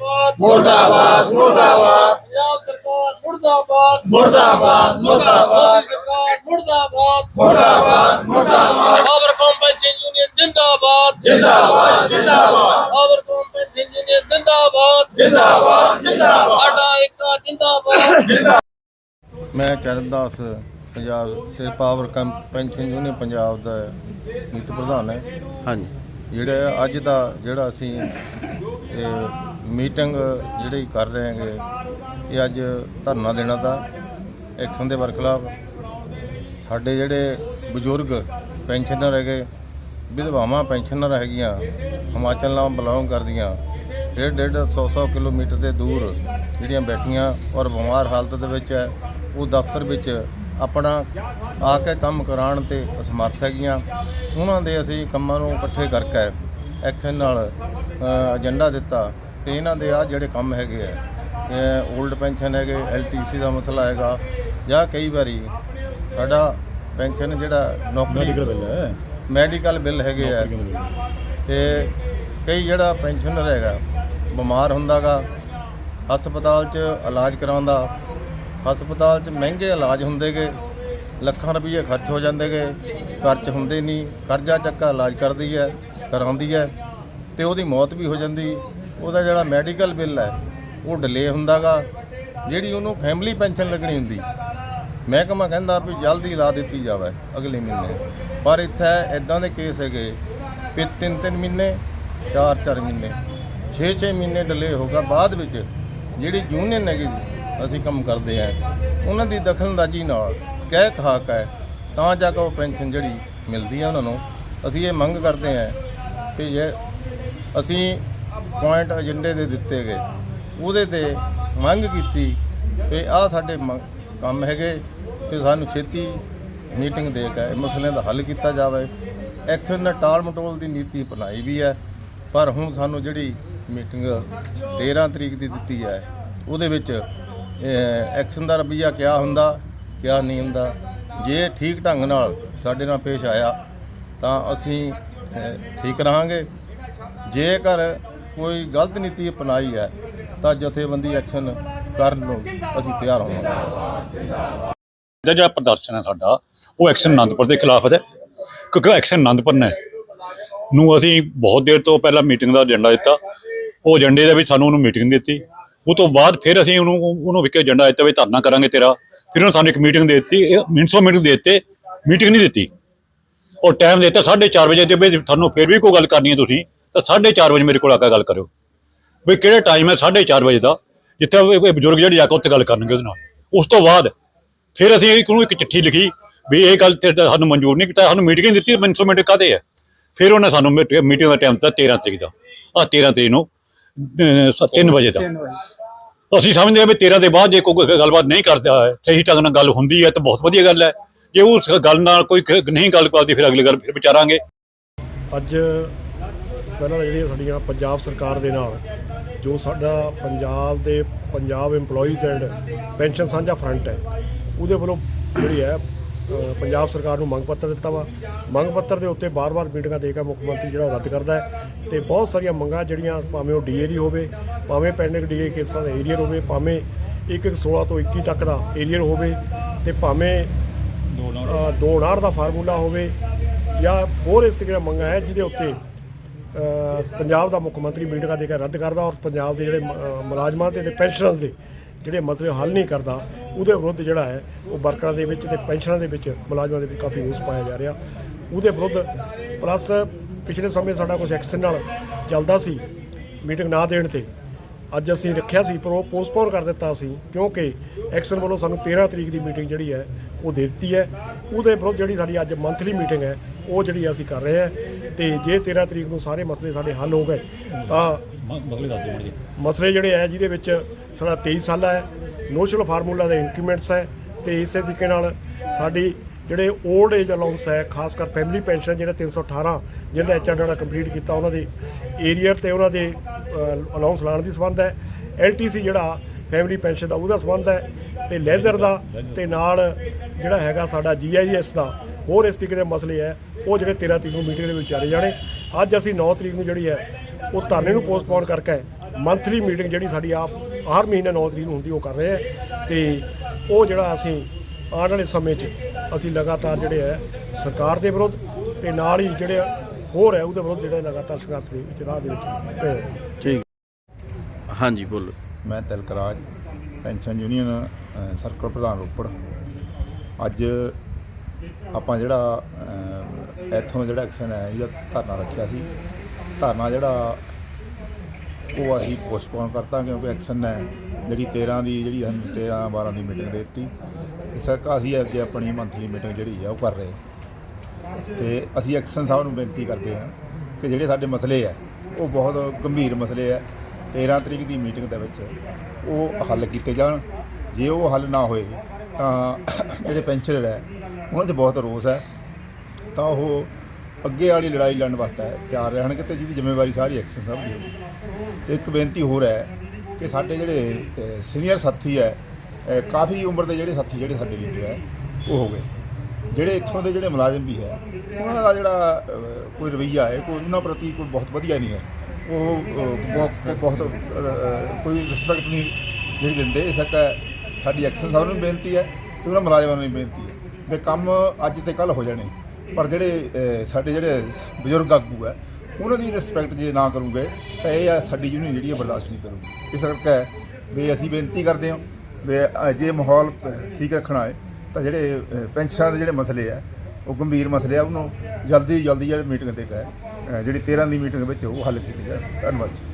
ਮੁਰਦਾਬਾਦ। ਮੁਰਦਾਬਾਦ ਮੁਰਦਾਬਾਦ। ਪੰਜਾਬ ਸਰਕਾਰ ਮੁਰਦਾਬਾਦ। ਮੁਰਦਾਬਾਦ ਮੁਰਦਾਬਾਦ। ਸਰਕਾਰ ਮੁਰਦਾਬਾਦ। ਮੁਰਦਾਬਾਦ ਮੁਰਦਾਬਾਦ। ਪਾਵਰ ਕੰਪਨੀ ਯੂਨੀਅਨ ਜਿੰਦਾਬਾਦ। ਜਿੰਦਾਬਾਦ ਜਿੰਦਾਬਾਦ। ਪਾਵਰ ਕੰਪਨੀ ਯੂਨੀਅਨ ਜਿੰਦਾਬਾਦ। ਜਿੰਦਾਬਾਦ ਜਿੰਦਾਬਾਦ। ਸਾਡਾ ਇੱਕ ਜਿੰਦਾਬਾਦ। ਮੈਂ ਚਰਨਦਾਸ ਪੰਜਾਬ ਤੇ ਪਾਵਰ ਕੰ ਪੈਨਸ਼ਨ ਯੂਨੀਅਨ ਪੰਜਾਬ ਦਾ ਮੀਤ ਪ੍ਰਧਾਨ ਹੈ। ਹਾਂਜੀ। ਜਿਹੜਾ ਅੱਜ ਦਾ ਜਿਹੜਾ ਅਸੀਂ ਮੀਟਿੰਗ ਜਿਹੜੀ ਕਰ ਰਹੇ ਹੈਗੇ, ਇਹ ਅੱਜ ਧਰਨਾ ਦੇਣਾ ਦਾ ਐਕਸ਼ਨ ਦੇ ਵਰਖਲਾਫ। ਸਾਡੇ ਜਿਹੜੇ ਬਜ਼ੁਰਗ ਪੈਨਸ਼ਨਰ ਹੈਗੇ, ਵਿਧਵਾਵਾਂ ਪੈਨਸ਼ਨਰ ਹੈਗੀਆਂ, ਹਿਮਾਚਲ ਨਾਲ ਬਿਲੋਂਗ ਕਰਦੀਆਂ ਡੇਢ ਡੇਢ 100 100 ਕਿਲੋਮੀਟਰ ਦੇ ਦੂਰ ਜਿਹੜੀਆਂ ਬੈਠੀਆਂ ਔਰ ਬਿਮਾਰ ਹਾਲਤ ਦੇ ਵਿੱਚ ਹੈ, ਉਹ ਦਫ਼ਤਰ ਵਿੱਚ ਆਪਣਾ ਆ ਕੇ ਕੰਮ ਕਰਾਉਣ ਤੇ ਅਸਮਰਥ ਹੈਗੀਆਂ। ਉਹਨਾਂ ਦੇ ਅਸੀਂ ਕੰਮਾਂ ਨੂੰ ਇਕੱਠੇ ਕਰਕੇ ਐਕਸ਼ਨ ਨਾਲ ਏਜੰਡਾ ਦਿੱਤਾ। ਤੇ ਇਹਨਾਂ ਦੇ ਆ ਜਿਹੜੇ ਕੰਮ ਹੈਗੇ ਆ 올ਡ ਪੈਨਸ਼ਨ ਹੈਗੇ ਐਲਟੀਸੀ ਦਾ ਮਸਲਾ ਹੈਗਾ ਜਾਂ ਕਈ ਵਾਰੀ ਸਾਡਾ ਪੈਨਸ਼ਨ ਜਿਹੜਾ ਨੌਕਰੀ ਮੈਡੀਕਲ ਬਿੱਲ ਹੈਗੇ ਆ। ਤੇ ਕਈ ਜਿਹੜਾ ਪੈਨਸ਼ਨਰ ਹੈਗਾ ਬਿਮਾਰ ਹੁੰਦਾਗਾ ਹਸਪਤਾਲ 'ਚ ਇਲਾਜ ਕਰਾਉਂਦਾ ਹਸਪਤਾਲ 'ਚ ਮਹਿੰਗੇ ਇਲਾਜ ਹੁੰਦੇਗੇ ਲੱਖਾਂ ਰੁਪਏ ਖਰਚ ਹੋ ਜਾਂਦੇਗੇ ਘਰ 'ਚ ਹੁੰਦੇ ਨਹੀਂ ਕਰਜ਼ਾ ਚੱਕਾ ਇਲਾਜ ਕਰਦੀ ਹੈ ਕਰਾਉਂਦੀ ਹੈ ਤੇ ਉਹਦੀ ਮੌਤ ਵੀ ਹੋ ਜਾਂਦੀ ਉਹਦਾ ਜਿਹੜਾ ਮੈਡੀਕਲ ਬਿੱਲ ਹੈ, ਉਹ ਡਿਲੇ ਹੁੰਦਾਗਾ, ਜਿਹੜੀ ਉਹਨੂੰ ਫੈਮਿਲੀ ਪੈਨਸ਼ਨ ਲੱਗਣੀ ਹੁੰਦੀ। ਮਹਿਕਮਾ ਕਹਿੰਦਾ ਵੀ ਜਲਦੀ ਲਾ ਦਿੱਤੀ ਜਾਵੇ ਅਗਲੇ ਮਹੀਨੇ। ਪਰ ਇੱਥੇ ਇਦਾਂ ਦੇ ਕੇਸ ਹੈਗੇ, ਵੀ ਤਿੰਨ ਤਿੰਨ ਮਹੀਨੇ, ਚਾਰ ਚਾਰ ਮਹੀਨੇ 6-6 ਮਹੀਨੇ ਡਿਲੇ ਹੋਗਾ ਬਾਅਦ ਵਿੱਚ ਜਿਹੜੀ ਯੂਨੀਅਨ ਹੈਗੀ, ਅਸੀਂ ਕੰਮ ਕਰਦੇ ਆ ਉਹਨਾਂ ਦੀ ਦਖਲਅੰਦਾਜ਼ੀ ਨਾਲ ਕਹਿ ਕਹਾ ਕੇ ਤਾਂ ਜਾ ਕੇ ਉਹ ਪੈਨਸ਼ਨ ਜਿਹੜੀ ਮਿਲਦੀ ਆ ਉਹਨਾਂ ਨੂੰ। ਅਸੀਂ ਇਹ ਮੰਗ ਕਰਦੇ ਆ ਕਿ ਇਹ ਅਸੀਂ ਪੁਆਇੰਟ ਏਜੰਡੇ ਦੇ ਦਿੱਤੇ ਗਏ। ਉਹਦੇ ਤੇ ਮੰਗ ਕੀਤੀ ਕਿ ਆਹ ਸਾਡੇ ਕੰਮ ਹੈਗੇ ਕਿ ਸਾਨੂੰ ਛੇਤੀ ਮੀਟਿੰਗ ਦੇ ਕੇ ਇਹ ਮਸਲਿਆਂ ਦਾ ਹੱਲ ਕੀਤਾ ਜਾਵੇ। ਐਕਸ਼ਨ ਨਾਲ ਟਾਲ ਮਟੋਲ ਦੀ ਨੀਤੀ ਅਪਣਾਈ ਵੀ ਹੈ, ਪਰ ਹੁਣ ਸਾਨੂੰ ਜਿਹੜੀ ਮੀਟਿੰਗ 13 ਤਰੀਕ ਦੀ ਦਿੱਤੀ ਹੈ, ਉਹਦੇ ਵਿੱਚ ਐਕਸ਼ਨ ਦਾ ਰਵੱਈਆ ਕਿਆ ਹੁੰਦਾ, ਕਿਆ ਨਹੀਂ ਹੁੰਦਾ, ਜੇ ਠੀਕ ਢੰਗ ਨਾਲ ਸਾਡੇ ਨਾਲ ਪੇਸ਼ ਆਇਆ, ਤਾਂ ਅਸੀਂ ਠੀਕ ਰਹਾਂਗੇ। ਜੇਕਰ ਕੋਈ ਗਲਤ ਨੀਤੀ ਅਪਣਾਈ ਹੈ, ਤਾਂ ਜਥੇਬੰਦੀ ਐਕਸ਼ਨ ਕਰਨ ਨੂੰ ਅਸੀਂ ਤਿਆਰ ਹੋਵਾਂਗੇ। ਦਾ ਜਿਹੜਾ ਪ੍ਰਦਰਸ਼ਨ ਹੈ ਸਾਡਾ, ਉਹ ਐਕਸ਼ਨ ਆਨੰਦਪੁਰ ਦੇ ਖਿਲਾਫ ਹੈ। ਕਿਉਂਕਿ ਐਕਸ਼ਨ ਆਨੰਦਪੁਰ ਨੇ। ਨੂੰ ਅਸੀਂ ਬਹੁਤ ਦੇਰ ਤੋਂ ਪਹਿਲਾਂ ਮੀਟਿੰਗ ਦਾ ਏਜੰਡਾ ਦਿੱਤਾ। ਉਹ ਏਜੰਡੇ ਦੇ ਵਿੱਚ ਸਾਨੂੰ ਉਹਨੂੰ ਮੀਟਿੰਗ ਦਿੱਤੀ। ਉਹ ਤੋਂ ਬਾਅਦ ਫਿਰ ਅਸੀਂ ਉਹਨੂੰ ਉਹਨੂੰ ਵਿਕੇ ਏਜੰਡਾ ਦਿੱਤਾ ਵੀ ਧਰਨਾ ਕਰਾਂਗੇ ਤੇਰਾ। ਫਿਰ ਉਹਨੇ ਸਾਨੂੰ ਇੱਕ ਮੀਟਿੰਗ ਦੇ ਦਿੱਤੀ ਮਿੰਟੋ ਮੀਟਿੰਗ ਦੇ ਦਿੱਤੇ, ਮੀਟਿੰਗ ਨਹੀਂ ਦਿੱਤੀ। ਉਹ ਟਾਈਮ ਦਿੱਤਾ 4:30 ਵਜੇ ਦੇ ਵਿੱਚ ਤੁਹਾਨੂੰ ਫਿਰ ਵੀ ਕੋਈ ਗੱਲ ਕਰਨੀ ਹੈ ਤੁਸੀਂ। ਤਾਂ 4:30 ਵਜੇ ਮੇਰੇ ਕੋਲ ਆ ਕੇ ਗੱਲ ਕਰਿਓ। ਵੀ ਕਿਹੜੇ ਟਾਈਮ ਹੈ 4:30 ਵਜੇ ਦਾ? ਜਿੱਥੇ ਇਹ ਬਜ਼ੁਰਗ ਜਿਹੜੇ ਜਾ ਕੇ ਉੱਥੇ ਗੱਲ ਕਰਨਗੇ ਉਹਦੇ ਨਾਲ। ਉਸ ਤੋਂ ਬਾਅਦ ਫਿਰ ਅਸੀਂ ਇੱਕ ਨੂੰ ਇੱਕ ਚਿੱਠੀ ਲਿਖੀ ਵੀ ਇਹ ਗੱਲ ਤੇ ਸਾਨੂੰ ਮਨਜ਼ੂਰ ਨਹੀਂ ਕੀਤਾ ਸਾਨੂੰ ਮੀਟਿੰਗ ਦਿੱਤੀ ਮਿੰਟੋ ਮਿੰਟ ਕਾਦੇ ਹੈ ਫਿਰ ਉਹਨੇ ਸਾਨੂੰ ਮੀਟਿੰਗ ਦਾ ਟਾਈਮ ਦਿੱਤਾ 13 ਤਰੀਕ ਦਾ। ਆ 13 ਤਰੀਕ ਨੂੰ 3 ਵਜੇ ਦਾ। ਅਸੀਂ ਸਮਝਦੇ ਹਾਂ ਵੀ 13 ਦੇ ਬਾਅਦ ਜੇ ਕੋਈ ਗੱਲਬਾਤ ਨਹੀਂ ਕਰਦਾ ਹੈ ਸਹੀ ਢੰਗ ਨਾਲ ਗੱਲ ਹੁੰਦੀ ਹੈ ਤਾਂ ਬਹੁਤ ਵਧੀਆ ਗੱਲ ਹੈ। ਜੇ ਉਸ ਗੱਲ ਨਾਲ ਕੋਈ ਨਹੀਂ ਗੱਲ ਕਰਦੀ ਫਿਰ ਅਗਲੀ ਗੱਲ ਫਿਰ ਵਿਚਾਰਾਂਗੇ। ਅੱਜ ਪਹਿਲਾਂ ਤਾਂ ਜਿਹੜੀਆਂ ਸਾਡੀਆਂ ਪੰਜਾਬ ਸਰਕਾਰ ਦੇ ਨਾਲ ਜੋ ਸਾਡਾ ਪੰਜਾਬ ਦੇ ਪੰਜਾਬ EMPLOYEES ਐਂਡ ਪੈਨਸ਼ਨ ਸਾਂਝਾ ਫਰੰਟ ਹੈ ਉਹਦੇ ਵੱਲੋਂ ਜਿਹੜੀ ਹੈ ਪੰਜਾਬ ਸਰਕਾਰ ਨੂੰ ਮੰਗ ਪੱਤਰ ਦਿੱਤਾ ਵਾ। ਮੰਗ ਪੱਤਰ ਦੇ ਉੱਤੇ ਬਾਰ-ਬਾਰ ਮੀਟਿੰਗਾਂ ਦੇ ਕੇ ਮੁੱਖ ਮੰਤਰੀ ਜਿਹੜਾ ਉਹ ਰੱਦ ਕਰਦਾ ਹੈ ਤੇ ਬਹੁਤ ਸਾਰੀਆਂ ਮੰਗਾਂ ਜਿਹੜੀਆਂ ਭਾਵੇਂ ਉਹ ਡੀਏ ਦੀ ਹੋਵੇ ਭਾਵੇਂ ਪੈਂਡਿੰਗ ਡੀਏ ਕੇਸਾਂ ਦਾ ਏਰੀਅਰ ਹੋਵੇ ਭਾਵੇਂ 116 ਤੋਂ 21 ਤੱਕ ਦਾ ਏਰੀਅਰ ਹੋਵੇ ਤੇ ਭਾਵੇਂ ਅ, ਦੋ ਨਾੜ ਦਾ ਫਾਰਮੂਲਾ ਹੋਵੇ ਜਾਂ ਹੋਰ ਇਸ ਤਰ੍ਹਾਂ ਦੀਆਂ ਮੰਗਾਂ ਹੈ ਜਿਹਦੇ ਉੱਤੇ ਪੰਜਾਬ ਦਾ ਮੁੱਖ ਮੰਤਰੀ ਮੀਟਿੰਗਾਂ ਦੇ ਕੇ ਰੱਦ ਕਰਦਾ ਔਰ ਪੰਜਾਬ ਦੇ ਜਿਹੜੇ ਮੁਲਾਜ਼ਮਾਂ ਤੇ ਪੈਨਸ਼ਨਰਸ ਦੇ ਜਿਹੜੇ ਮਸਲੇ ਹੱਲ ਨਹੀਂ ਕਰਦਾ, ਉਹਦੇ ਵਿਰੁੱਧ ਜਿਹੜਾ ਹੈ, ਉਹ ਵਰਕਰਾਂ ਦੇ ਵਿੱਚ ਤੇ ਪੈਨਸ਼ਨਾਂ ਦੇ ਵਿੱਚ ਮੁਲਾਜ਼ਮਾਂ ਦੇ ਵਿੱਚ ਕਾਫੀ ਰੋਸ ਪਾਇਆ ਜਾ ਰਿਹਾ। ਉਹਦੇ ਵਿਰੁੱਧ ਪਲੱਸ ਪਿਛਲੇ ਸਮੇਂ ਸਾਡਾ ਕੁਝ ਐਕਸ਼ਨ ਨਾਲ ਚੱਲਦਾ ਸੀ ਮੀਟਿੰਗ ਨਾ ਦੇਣ ਤੇ। ਅੱਜ ਅਸੀਂ ਰੱਖਿਆ ਸੀ, ਪਰ ਉਹ ਪੋਸਟਪੋਨ ਕਰ ਦਿੱਤਾ ਸੀ ਕਿਉਂਕਿ ਐਕਸ਼ਨ ਵੱਲੋਂ ਸਾਨੂੰ 13 ਤਰੀਕ ਦੀ ਮੀਟਿੰਗ ਜਿਹੜੀ ਹੈ, ਉਹ ਦੇ ਦਿੱਤੀ ਹੈ। ਉਹਦੇ ਵਿਰੁੱਧ ਜਿਹੜੀ ਸਾਡੀ ਅੱਜ ਮੰਥਲੀ ਮੀਟਿੰਗ ਹੈ, ਉਹ ਜਿਹੜੀ ਅਸੀਂ ਕਰ ਰਹੇ ਹਾਂ। ਤੇ ਜੇ 13 ਤਰੀਕ ਨੂੰ ਸਾਰੇ ਮਸਲੇ ਸਾਡੇ ਹੱਲ ਹੋ ਗਏ ਤਾਂ ਮਸਲੇ ਦੱਸ ਦਿਓ ਮਸਲੇ ਜਿਹੜੇ ਹੈ ਜਿਹਦੇ ਵਿੱਚ ਸਾਡਾ 23 ਸਾਲਾ ਹੈ ਨੋਸ਼ਨਲ ਫਾਰਮੂਲਾ ਦੇ ਇਨਕਰੀਮੈਂਟਸ ਹੈ ਤੇ ਇਸੇ ਤਰੀਕੇ ਨਾਲ ਸਾਡੀ ਜਿਹੜੇ 올ਡ ਏਜ ਅਲਾਉਂਸ ਹੈ ਖਾਸ ਕਰ ਫੈਮਿਲੀ ਪੈਨਸ਼ਨ ਜਿਹੜੇ 318 ਜਿਹਦਾ ਐਚਆਰ ਜਿਹੜਾ ਕੰਪਲੀਟ ਕੀਤਾ ਉਹਨਾਂ ਦੇ ਏਰੀਅਰ ਤੇ ਉਹਨਾਂ ਦੇ ਅਲਾਉਂਸ ਲਾਣ ਦੀ ਸੰਬੰਧ ਹੈ ਐਲਟੀਸੀ ਜਿਹੜਾ ਫੈਮਿਲੀ ਪੈਨਸ਼ਨ ਦਾ ਉਹਦਾ ਸੰਬੰਧ ਹੈ ਤੇ ਲੈਜ਼ਰ ਦਾ ਤੇ ਨਾਲ ਜਿਹੜਾ ਹੈਗਾ ਸਾਡਾ ਜੀਆਈਐਸ ਦਾ ਹੋਰ ਇਸ ਤਰੀਕੇ ਦੇ ਮਸਲੇ ਹੈ ਉਹ ਜਿਹੜੇ 13 ਤਰੀਕ ਨੂੰ ਮੀਟਿੰਗ ਦੇ ਵਿੱਚ ਵਿਚਾਰੇ ਜਾਣੇ। ਅੱਜ ਅਸੀਂ 9 ਤਰੀਕ ਨੂੰ ਜਿਹੜੀ ਹੈ ਉਹ ਧਰਨੇ ਨੂੰ ਪੋਸਟਪੋਨ ਕਰਕੇ ਮੰਥਲੀ ਮੀਟਿੰਗ ਜਿਹੜੀ ਸਾਡੀ ਆਪ ਹਰ ਮਹੀਨੇ 9 ਤਰੀਕ ਨੂੰ ਹੁੰਦੀ ਉਹ ਕਰ ਰਹੇ ਆ ਤੇ ਉਹ ਜਿਹੜਾ ਅਸੀਂ ਆਉਣ ਵਾਲੇ ਸਮੇਂ 'ਚ ਅਸੀਂ ਲਗਾਤਾਰ ਜਿਹੜੇ ਹੈ ਸਰਕਾਰ ਦੇ ਵਿਰੁੱਧ ਤੇ ਨਾਲ ਹੀ ਜਿਹੜੇ ਹੋਰ ਹੈ ਉਹਦੇ ਵਿਰੁੱਧ ਜਿਹੜੇ ਲਗਾਤਾਰ ਸੰਘਰਸ਼ ਦੇ ਵਿੱਚ ਰਾਹ ਦੇ ਵਿੱਚ ਪਏ। ਠੀਕ। ਹਾਂਜੀ ਬੋਲੋ। ਮੈਂ ਤਿਲਕਰਾਜ ਪੈਨਸ਼ਨ ਯੂਨੀਅਨ ਸਰਕਲ ਪ੍ਰਧਾਨ ਰੋਪੜ। ਅੱਜ ਆਪਾਂ ਜਿਹੜਾ ਇੱਥੋਂ ਜਿਹੜਾ ਐਕਸ਼ਨ ਹੈ ਇਹਦਾ ਧਰਨਾ ਰੱਖਿਆ ਸੀ, ਧਰਨਾ ਜਿਹੜਾ ਉਹ ਅਸੀਂ ਪੋਸਟਪੋਨ ਕਰਤਾ ਕਿਉਂਕਿ ਐਕਸ਼ਨ ਹੈ ਜਿਹੜੀ 13 ਦੀ, ਜਿਹੜੀ ਸਾਨੂੰ 13 12 ਦੀ ਮੀਟਿੰਗ ਦੇ ਦਿੱਤੀ। ਇਸ ਕਰਕੇ ਅਸੀਂ ਅੱਗੇ ਆਪਣੀ ਮੰਥਲੀ ਮੀਟਿੰਗ ਜਿਹੜੀ ਹੈ ਉਹ ਕਰ ਰਹੇ ਹਾਂ। ਤੇ ਅਸੀਂ ਐਕਸ਼ਨ ਸਾਹਿਬ ਨੂੰ ਬੇਨਤੀ ਕਰਦੇ ਹਾਂ ਕਿ ਜਿਹੜੇ ਸਾਡੇ ਮਸਲੇ ਹੈ ਉਹ ਬਹੁਤ ਗੰਭੀਰ ਮਸਲੇ ਹੈ 13 ਤਰੀਕ ਦੀ ਮੀਟਿੰਗ ਦੇ ਵਿੱਚ ਉਹ ਹੱਲ ਕੀਤੇ ਜਾਣ। ਜੇ ਉਹ ਹੱਲ ਨਾ ਹੋਏ ਤਾਂ ਜਿਹੜੇ ਪੈਨਸ਼ਨਰ ਹੈ ਉਹਨਾਂ 'ਚ ਬਹੁਤ ਰੋਸ ਹੈ। ਤਾਂ ਉਹ ਅੱਗੇ ਵਾਲੀ ਲੜਾਈ ਲੜਨ ਵਾਸਤੇ ਤਿਆਰ ਰਹਿਣਗੇ ਤੇ ਜਿਹਦੀ ਜ਼ਿੰਮੇਵਾਰੀ ਸਾਰੀ ਐਕਸ਼ਨ ਸਾਹਿਬ ਦੀ ਹੋਊਗੀ। ਤੇ ਇੱਕ ਬੇਨਤੀ ਹੋਰ ਹੈ ਕਿ ਸਾਡੇ ਜਿਹੜੇ ਸੀਨੀਅਰ ਸਾਥੀ ਹੈ ਕਾਫੀ ਉਮਰ ਦੇ ਜਿਹੜੇ ਸਾਥੀ ਜਿਹੜੇ ਸਾਡੇ ਲੀਡਰ ਹੈ, ਉਹ ਹੋ ਗਏ। ਜਿਹੜੇ ਇੱਥੋਂ ਦੇ ਜਿਹੜੇ ਮੁਲਾਜ਼ਮ ਵੀ ਹੈ, ਉਹਨਾਂ ਦਾ ਜਿਹੜਾ ਕੋਈ ਰਵੱਈਆ ਹੈ, ਕੋਈ ਉਹਨਾਂ ਪ੍ਰਤੀ ਕੋਈ ਬਹੁਤ ਵਧੀਆ ਨਹੀਂ ਹੈ। ਉਹ ਬਹੁਤ ਬਹੁਤ ਕੋਈ ਰਿਸਪੈਕਟ ਨਹੀਂ ਜਿਹੜੀ ਦਿੰਦੇ। ਇਸ ਕਰਕੇ ਸਾਡੀ ਐਕਸ਼ਨ ਸਾਹਿਬ ਨੂੰ ਵੀ ਬੇਨਤੀ ਹੈ ਤੇ ਉਹਨਾਂ ਮੁਲਾਜ਼ਮਾਂ ਨੂੰ ਵੀ ਬੇਨਤੀ ਹੈ। ਵੀ ਕੰਮ ਅੱਜ ਤੇ ਕੱਲ ਹੋ ਜਾਣੇ। ਪਰ ਜਿਹੜੇ ਸਾਡੇ ਜਿਹੜੇ ਬਜ਼ੁਰਗ ਆਗੂ ਹੈ, ਉਹਨਾਂ ਦੀ ਰਿਸਪੈਕਟ ਜੇ ਨਾ ਕਰੂਗੇ, ਤਾਂ ਇਹ ਆ ਸਾਡੀ ਯੂਨੀਅਨ ਜਿਹੜੀ ਹੈ ਬਰਦਾਸ਼ਤ ਨਹੀਂ ਕਰੂਗੀ। ਇਸ ਕਰਕੇ ਵੀ ਅਸੀਂ ਬੇਨਤੀ ਕਰਦੇ ਹਾਂ ਵੀ ਜੇ ਮਾਹੌਲ ਠੀਕ ਰੱਖਣਾ ਹੈ, ਤਾਂ ਜਿਹੜੇ ਪੈਨਸ਼ਨਾਂ ਦੇ ਜਿਹੜੇ ਮਸਲੇ ਆ ਉਹ ਗੰਭੀਰ ਮਸਲੇ ਆ, ਉਹਨੂੰ ਜਲਦੀ ਜਲਦੀ ਜਿਹੜੀ ਮੀਟਿੰਗ ਤੇ ਕਹੇ ਜਿਹੜੀ 13 ਦੀ ਮੀਟਿੰਗ ਵਿੱਚ ਉਹ ਹੱਲ ਕੀਤੀ ਜਾਣ ਧੰਨਵਾਦ ਜੀ।